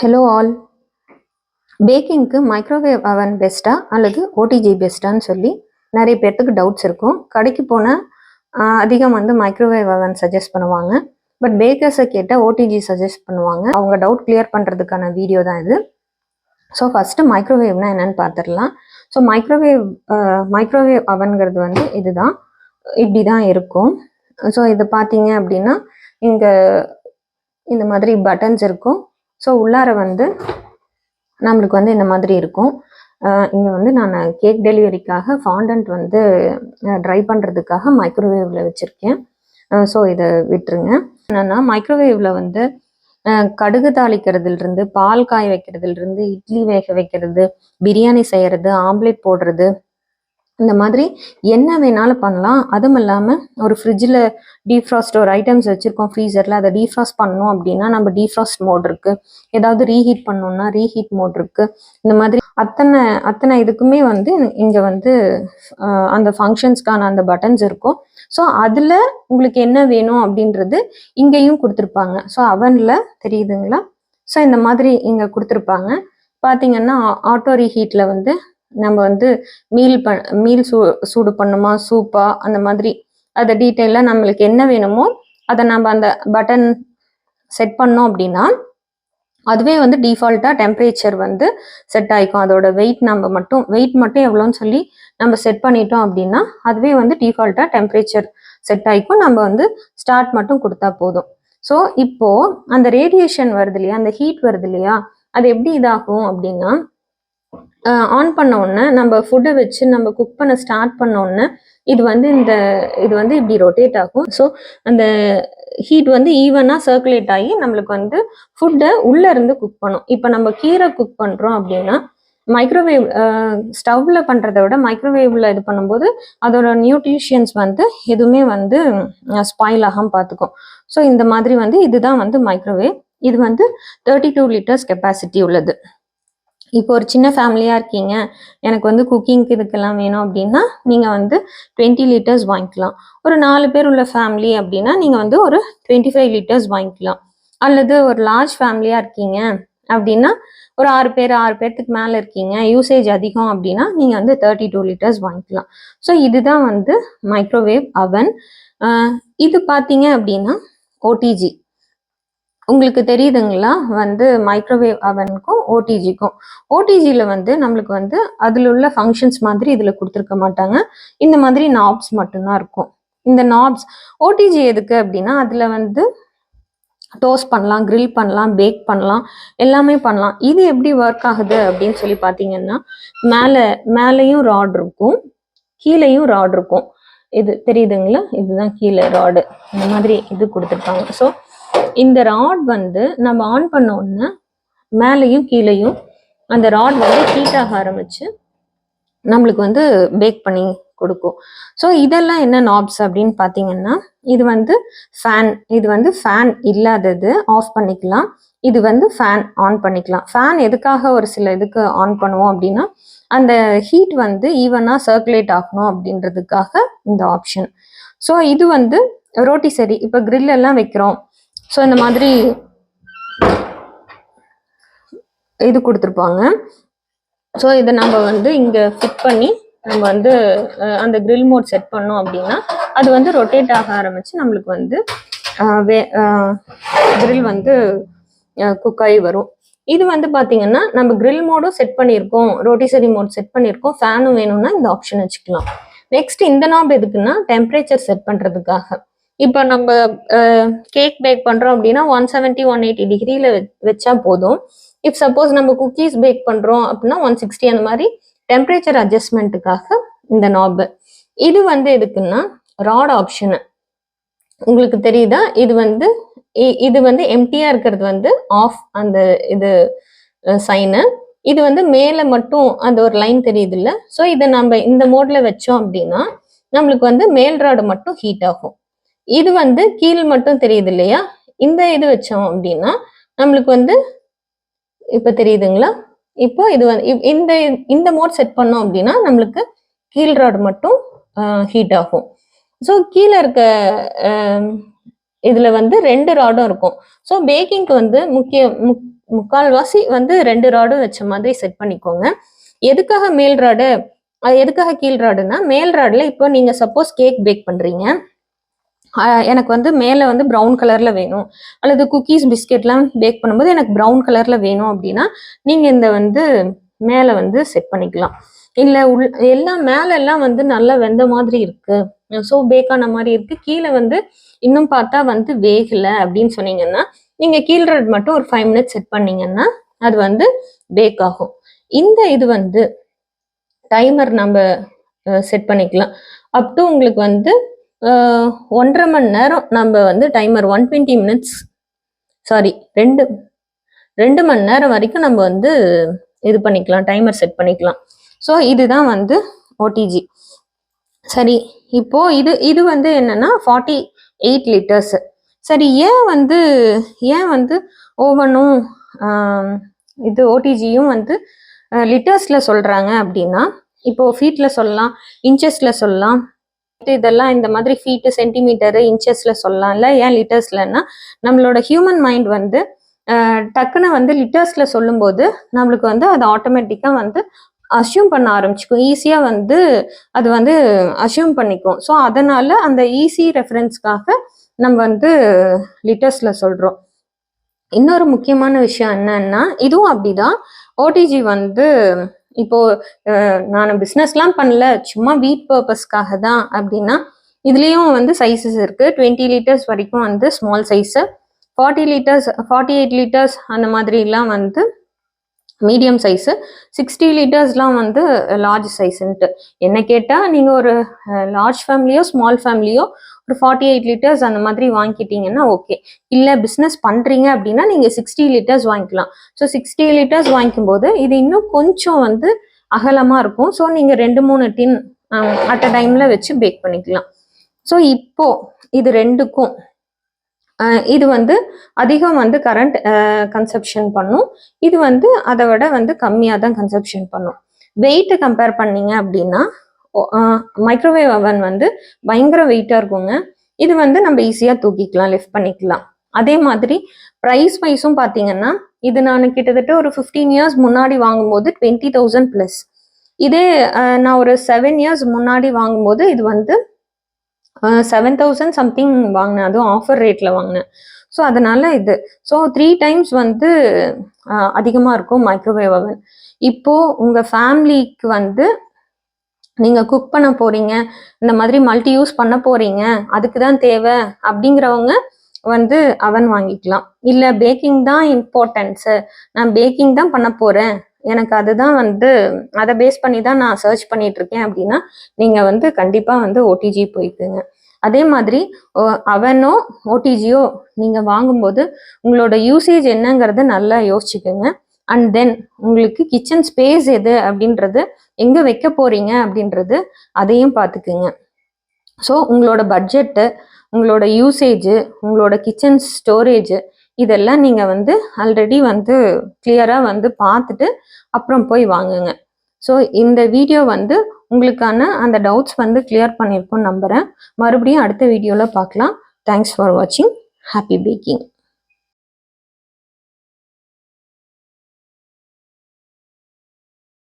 Hello all பேக்கிங்க்கு microwave அவன் பெஸ்ட்டா அல்லது ஓடிஜி பெஸ்ட்டான்னு சொல்லி நிறைய பேர்த்துக்கு டவுட்ஸ் இருக்கும். கடைக்கு போனால் அதிகம் வந்து மைக்ரோவேவ் அவன் சஜஸ்ட் பண்ணுவாங்க. பட் பேக்கர்ஸை கேட்டால் ஓடிஜி சஜஸ்ட் பண்ணுவாங்க. அவங்க டவுட் கிளியர் பண்ணுறதுக்கான வீடியோ தான் இது. ஸோ ஃபஸ்ட்டு மைக்ரோவேவ்னா என்னன்னு பார்த்துடலாம் ஸோ மைக்ரோவேவ் மைக்ரோவேவ் அவன்கிறது வந்து இதுதான். இப்படி தான் இருக்கும். ஸோ இது பார்த்தீங்க அப்படின்னா இங்கே இந்த மாதிரி பட்டன்ஸ் இருக்கும். ஸோ உள்ளார வந்து நம்மளுக்கு வந்து இந்த மாதிரி இருக்கும். இங்கே வந்து நான் கேக் டெலிவரிக்காக ஃபாண்டன்ட் வந்து ட்ரை பண்ணுறதுக்காக மைக்ரோவேவில் வச்சுருக்கேன். ஸோ இதை விட்டுருங்க. என்னென்னா மைக்ரோவேவில் வந்து கடுகு தாளிக்கிறதுலேருந்து பால் காய வைக்கிறதுலேருந்து இட்லி வேக வைக்கிறது பிரியாணி செய்கிறது ஆம்லேட் போடுறது இந்த மாதிரி என்ன வேணாலும் பண்ணலாம். அதுவும் இல்லாமல் ஒரு ஃப்ரிட்ஜில் டீஃப்ராஸ்ட் ஒரு ஐட்டம்ஸ் வச்சுருக்கோம் ஃப்ரீசரில் அதை டீஃப்ராஸ்ட் பண்ணணும் அப்படின்னா நம்ம டீஃப்ராஸ்ட் மோட் இருக்குது ஏதாவது ரீஹீட் பண்ணணும்னா ரீஹீட் மோட் இருக்குது இந்த மாதிரி அத்தனை அத்தனை இதுக்குமே வந்து இங்கே வந்து அந்த ஃபங்க்ஷன்ஸ்க்கான அந்த பட்டன்ஸ் இருக்கும். ஸோ அதில் உங்களுக்கு என்ன வேணும் அப்படின்றது இங்கேயும் கொடுத்துருப்பாங்க. ஸோ அவனில் தெரியுதுங்களா? ஸோ இந்த மாதிரி இங்கே கொடுத்துருப்பாங்க. பார்த்தீங்கன்னா ஆட்டோ ரீஹீட்டில் வந்து நம்ம வந்து மீல் ப மீல் சூ சூடு பண்ணுமா சூப்பா அந்த மாதிரி அதை டீட்டெயிலாக நம்மளுக்கு என்ன வேணுமோ அதை நம்ம அந்த பட்டன் செட் பண்ணோம் அப்படின்னா அதுவே வந்து டிஃபால்ட்டாக டெம்பரேச்சர் வந்து செட் ஆகிக்கும் அதோட வெயிட் நம்ம மட்டும் வெயிட் மட்டும் எவ்வளோன்னு சொல்லி நம்ம செட் பண்ணிட்டோம் அப்படின்னா அதுவே வந்து டிஃபால்ட்டாக டெம்பரேச்சர் செட் ஆகிக்கும் நம்ம வந்து ஸ்டார்ட் மட்டும் கொடுத்தா போதும். ஸோ இப்போது அந்த ரேடியேஷன் வருது இல்லையா அந்த ஹீட் வருது இல்லையா அது எப்படி இதாகும் அப்படின்னா ஆன் பண்ண உடனே நம்ம ஃபுட்டை வச்சு நம்ம குக் பண்ண ஸ்டார்ட் பண்ண உடனே இது வந்து இந்த இது வந்து இப்படி ரொட்டேட் ஆகும். ஸோ அந்த ஹீட் வந்து ஈவனாக சர்க்குலேட் ஆகி நம்மளுக்கு வந்து ஃபுட்டை உள்ளே இருந்து குக் பண்ணும். இப்போ நம்ம கீரை குக் பண்ணுறோம் அப்படின்னா மைக்ரோவேவ் ஸ்டவ்ல பண்ணுறத விட மைக்ரோவேவ்ல இது பண்ணும்போது அதோட நியூட்ரிஷியன்ஸ் வந்து எதுவுமே வந்து ஸ்பாயில் ஆகாம பார்த்துக்கும். ஸோ இந்த மாதிரி வந்து இதுதான் வந்து மைக்ரோவேவ் இது வந்து தேர்ட்டி டூ லிட்டர்ஸ் கெப்பாசிட்டி உள்ளது. இப்போ ஒரு சின்ன ஃபேமிலியாக இருக்கீங்க. எனக்கு வந்து குக்கிங்க்கு இதுக்கெல்லாம் வேணும் அப்படின்னா நீங்கள் வந்து டுவெண்ட்டி லிட்டர்ஸ் வாங்கிக்கலாம். ஒரு நாலு பேர் உள்ள ஃபேமிலி அப்படின்னா நீங்கள் வந்து ஒரு டுவெண்ட்டி ஃபைவ் லிட்டர்ஸ் வாங்கிக்கலாம். அல்லது ஒரு லார்ஜ் ஃபேமிலியாக இருக்கீங்க அப்படின்னா ஒரு ஆறு பேர் ஆறு பேர்த்துக்கு மேலே இருக்கீங்க யூசேஜ் அதிகம் அப்படின்னா நீங்கள் வந்து தேர்ட்டி டூ லிட்டர்ஸ் வாங்கிக்கலாம். ஸோ இதுதான் வந்து மைக்ரோவேவ் அவன் இது பார்த்தீங்க அப்படின்னா ஓடிஜி உங்களுக்கு தெரியுதுங்களா? வந்து மைக்ரோவேவ் அவனுக்கும் ஓடிஜிக்கும் ஓடிஜியில் வந்து நம்மளுக்கு வந்து அதில் உள்ள ஃபங்க்ஷன்ஸ் மாதிரி இதில் கொடுத்துருக்க மாட்டாங்க. இந்த மாதிரி நாப்ஸ் மட்டும்தான் இருக்கும். இந்த நாப்ஸ் ஓடிஜி எதுக்கு அப்படின்னா அதில் வந்து டோஸ்ட் பண்ணலாம் கிரில் பண்ணலாம் பேக் பண்ணலாம் எல்லாமே பண்ணலாம். இது எப்படி ஒர்க் ஆகுது அப்படின்னு சொல்லி பார்த்தீங்கன்னா மேலே மேலேயும் ராட் இருக்கும் கீழேயும் ராட் இருக்கும். இது தெரியுதுங்களா? இதுதான் கீழே ராடு இந்த மாதிரி இது கொடுத்துருப்பாங்க ஸோ இந்த ராட் வந்து நம்ம ஆன் பண்ண உடனே மேலேயும் கீழேயும் அந்த ராட் வந்து ஹீட் ஆக ஆரம்பிச்சு நம்மளுக்கு வந்து பேக் பண்ணி கொடுக்கும். ஸோ இதெல்லாம் என்ன நாப்ஸ் அப்படின்னு பார்த்தீங்கன்னா இது வந்து ஃபேன் இது வந்து ஃபேன் இல்லாதது ஆஃப் பண்ணிக்கலாம். இது வந்து ஃபேன் ஆன் பண்ணிக்கலாம். ஃபேன் எதுக்காக ஒரு சில இதுக்கு ஆன் பண்ணுவோம் அப்படின்னா அந்த ஹீட் வந்து ஈவனாக சர்க்குலேட் ஆகணும் அப்படின்றதுக்காக இந்த ஆப்ஷன் ஸோ இது வந்து ரோட்டி சரி இப்போ கிரில் எல்லாம் வைக்கிறோம். ஸோ இந்த மாதிரி இது கொடுத்துருப்பாங்க. ஸோ இதை நம்ம வந்து இங்கே ஃபிட் பண்ணி நம்ம வந்து அந்த க்ரில் மோட் செட் பண்ணோம் அப்படின்னா அது வந்து ரொட்டேட் ஆக ஆரம்பித்து நம்மளுக்கு வந்து வே க்ரில் வந்து குக் ஆகி வரும். இது வந்து பார்த்தீங்கன்னா நம்ம க்ரில் மோடும் செட் பண்ணியிருக்கோம் ரோட்டிசரி மோட் செட் பண்ணியிருக்கோம் ஃபேனும் வேணும்னா இந்த ஆப்ஷன் வச்சுக்கலாம். நெக்ஸ்ட் இந்த நாப் எதுக்குன்னா டெம்பரேச்சர் செட் பண்ணுறதுக்காக இப்போ நம்ம கேக் பேக் பண்ணுறோம் அப்படின்னா ஒன் செவன்ட்டி ஒன் எயிட்டி டிகிரியில் வச்சா போதும். இஃப் சப்போஸ் நம்ம குக்கீஸ் பேக் பண்ணுறோம் அப்படின்னா ஒன் சிக்ஸ்டி அந்த மாதிரி டெம்பரேச்சர் அட்ஜஸ்ட்மெண்ட்டுக்காக இந்த நாபு இது வந்து எதுக்குன்னா ராட் ஆப்ஷனு உங்களுக்கு தெரியுதா? இது வந்து இ- இது வந்து எம்டியா இருக்கிறது வந்து ஆஃப் அந்த இது சைனு இது வந்து மேலே மட்டும் அந்த ஒரு லைன் தெரியுது இல்லை ஸோ இதை நம்ம இந்த மோட்ல வச்சோம் அப்படின்னா நம்மளுக்கு வந்து மேல் ராடு மட்டும் ஹீட் ஆகும். இது வந்து கீழ் மட்டும் தெரியுது இல்லையா இந்த இது வச்சோம் அப்படின்னா நம்மளுக்கு வந்து இப்போ தெரியுதுங்களா? இப்போ இது வந்து இ- இந்த இந்த மோட் செட் பண்ணோம் அப்படின்னா நம்மளுக்கு கீழ் ராடு மட்டும் ஹீட் ஆகும். ஸோ கீழே இருக்க இதில் வந்து ரெண்டு ராடும் இருக்கும். ஸோ பேக்கிங்க்கு வந்து முக்கிய முக்- முக்கால்வாசி வந்து ரெண்டு ராடும் வச்ச மாதிரி செட் பண்ணிக்கோங்க. எதுக்காக மேல் ராடு எதுக்காக கீழ் ராடுன்னா மேல் ராடில் இப்போ நீங்கள் சப்போஸ் கேக் பேக் பண்ணுறீங்க எனக்கு வந்து மேலே வந்து ப்ரௌன் கலரில் வேணும். அல்லது குக்கீஸ் பிஸ்கெட்லாம் பேக் பண்ணும்போது எனக்கு ப்ரௌன் கலரில் வேணும் அப்படின்னா நீங்கள் இந்த வந்து மேலே வந்து செட் பண்ணிக்கலாம். இல்லை உள் எல்லாம் மேலே எல்லாம் வந்து நல்லா வெந்த மாதிரி இருக்குது ஸோ பேக்கான மாதிரி இருக்குது கீழே வந்து இன்னும் பார்த்தா வந்து வேகலை அப்படின்னு சொன்னீங்கன்னா நீங்கள் கீழ் மட்டும் ஒரு ஃபைவ் மினிட்ஸ் செட் பண்ணிங்கன்னா அது வந்து பேக் ஆகும். இந்த இது வந்து டைமர் நம்ம செட் பண்ணிக்கலாம். அப் டு உங்களுக்கு வந்து ஒன்றரை மணி நேரம் நம்ம வந்து timer one twenty minutes sorry ரெண்டு ரெண்டு மணி நேரம் வரைக்கும் நம்ம வந்து இது பண்ணிக்கலாம் டைமர் செட் பண்ணிக்கலாம். ஸோ இதுதான் வந்து ஓடிஜி சரி இப்போ இது இது வந்து என்னன்னா ஃபார்ட்டி எயிட் லிட்டர்ஸ் சரி ஏன் வந்து ஏன் வந்து ஓவனும் இது ஓடிஜியும் வந்து லிட்டர்ஸில் சொல்கிறாங்க அப்படின்னா இப்போ ஃபீட்டில் சொல்லலாம் இன்ச்சஸில் சொல்லலாம் இதெல்லாம் இந்த மாதிரி ஃபீட்டு சென்டிமீட்டரு இன்ச்சஸில் சொல்லலாம் இல்லை ஏன் லிட்டர்ஸ்லன்னா நம்மளோட ஹியூமன் மைண்ட் வந்து டக்குன்னு வந்து லிட்டர்ஸில் சொல்லும்போது நம்மளுக்கு வந்து அது ஆட்டோமேட்டிக்காக வந்து அசியூம் பண்ண ஆரம்பிச்சுக்கும். ஈஸியாக வந்து அது வந்து அசியூம் பண்ணிக்கும். ஸோ அதனால் அந்த ஈஸி ரெஃபரன்ஸ்க்காக நம்ம வந்து லிட்டர்ஸில் சொல்கிறோம் இன்னொரு முக்கியமான விஷயம் என்னன்னா இதுவும் அப்படிதான். ஓடிஜி வந்து இப்போ நான் பிஸ்னஸ்லாம் பண்ணல. சும்மா வீட் பர்பஸ்க்காக தான் அப்படின்னா இதுலேயும் வந்து சைஸஸ் இருக்குது டுவெண்ட்டி லிட்டர்ஸ் வரைக்கும் வந்து small size forty litres forty eight litres அந்த மாதிரிலாம் வந்து மீடியம் சைஸு சிக்ஸ்டி லிட்டர்ஸ்லாம் வந்து லார்ஜ் சைஸுன்ட்டு என்ன கேட்டால் நீங்கள் ஒரு லார்ஜ் ஃபேமிலியோ ஸ்மால் ஃபேமிலியோ ஒரு ஃபார்ட்டி எயிட் லிட்டர்ஸ் அந்த மாதிரி வாங்கிட்டீங்கன்னா ஓகே இல்லை பிஸ்னஸ் பண்ணுறீங்க அப்படின்னா நீங்கள் சிக்ஸ்டி லிட்டர்ஸ் வாங்கிக்கலாம். ஸோ சிக்ஸ்டி லிட்டர்ஸ் வாங்கிக்கும்போது இது இன்னும் கொஞ்சம் வந்து அகலமாக இருக்கும். ஸோ நீங்கள் ரெண்டு மூணு டின் அட் அ டைமில் வச்சு பேக் பண்ணிக்கலாம். ஸோ இப்போ இது ரெண்டுக்கும் இது வந்து அதிகம் வந்து கரண்ட் கன்சப்ஷன் பண்ணும். இது வந்து அதை விட வந்து கம்மியாக தான் கன்சப்ஷன் பண்ணும் வெயிட்டை கம்பேர் பண்ணீங்க அப்படின்னா மைக்ரோவேவ் அவன் வந்து பயங்கர வெயிட்டாக இருக்குங்க. இது வந்து நம்ம ஈஸியாக தூக்கிக்கலாம் லிஃப்ட் பண்ணிக்கலாம். அதே மாதிரி ப்ரைஸ் வைஸும் பார்த்தீங்கன்னா இது நான் கிட்டத்தட்ட ஒரு ஃபிஃப்டீன் இயர்ஸ் முன்னாடி வாங்கும்போது டுவெண்ட்டி தௌசண்ட் ப்ளஸ் இதே நான் ஒரு செவன் இயர்ஸ் முன்னாடி வாங்கும்போது இது வந்து செவன் தௌசண்ட் சம்திங் வாங்கினேன். அதுவும் ஆஃபர் ரேட்டில் வாங்கினேன். ஸோ அதனால இது. ஸோ த்ரீ டைம்ஸ் வந்து அதிகமாக இருக்கும் மைக்ரோவேவ் அவன் இப்போது உங்கள் ஃபேமிலிக்கு வந்து நீங்கள் குக் பண்ண போகிறீங்க இந்த மாதிரி மல்டி யூஸ் பண்ண போகிறீங்க அதுக்கு தான் தேவை அப்படிங்கிறவங்க வந்து அவன் வாங்கிக்கலாம். இல்லை பேக்கிங் தான் இம்பார்ட்டன்ஸு நான் பேக்கிங் தான் பண்ண போகிறேன் எனக்கு அதுதான் வந்து அதை பேஸ் பண்ணி தான் நான் சர்ச் பண்ணிட்டு இருக்கேன் அப்படின்னா நீங்கள் வந்து கண்டிப்பாக வந்து ஓடிஜி போய்க்குங்க. அதே மாதிரி ஓ- அவனோ ஓடிஜியோ நீங்கள் வாங்கும்போது உங்களோட யூசேஜ் என்னங்கிறத நல்லா யோசிச்சுக்கோங்க. அண்ட் தென் உங்களுக்கு கிச்சன் ஸ்பேஸ் எது அப்படின்றது எங்கே வைக்க போறீங்க அப்படின்றது அதையும் பார்த்துக்குங்க. ஸோ உங்களோட பட்ஜெட்டு உங்களோட யூசேஜு உங்களோட கிச்சன் ஸ்டோரேஜு இதெல்லாம் நீங்கள் வந்து ஆல்ரெடி வந்து கிளியராக வந்து பார்த்துட்டு அப்புறம் போய் வாங்குங்க. ஸோ இந்த வீடியோ வந்து உங்களுக்கான அந்த டவுட்ஸ் வந்து கிளியர் பண்ணியிருக்கோம்னு நம்புகிறேன் மறுபடியும் அடுத்த வீடியோவில் பார்க்கலாம். தேங்க்ஸ் ஃபார் வாட்சிங் ஹாப்பி பேக்கிங்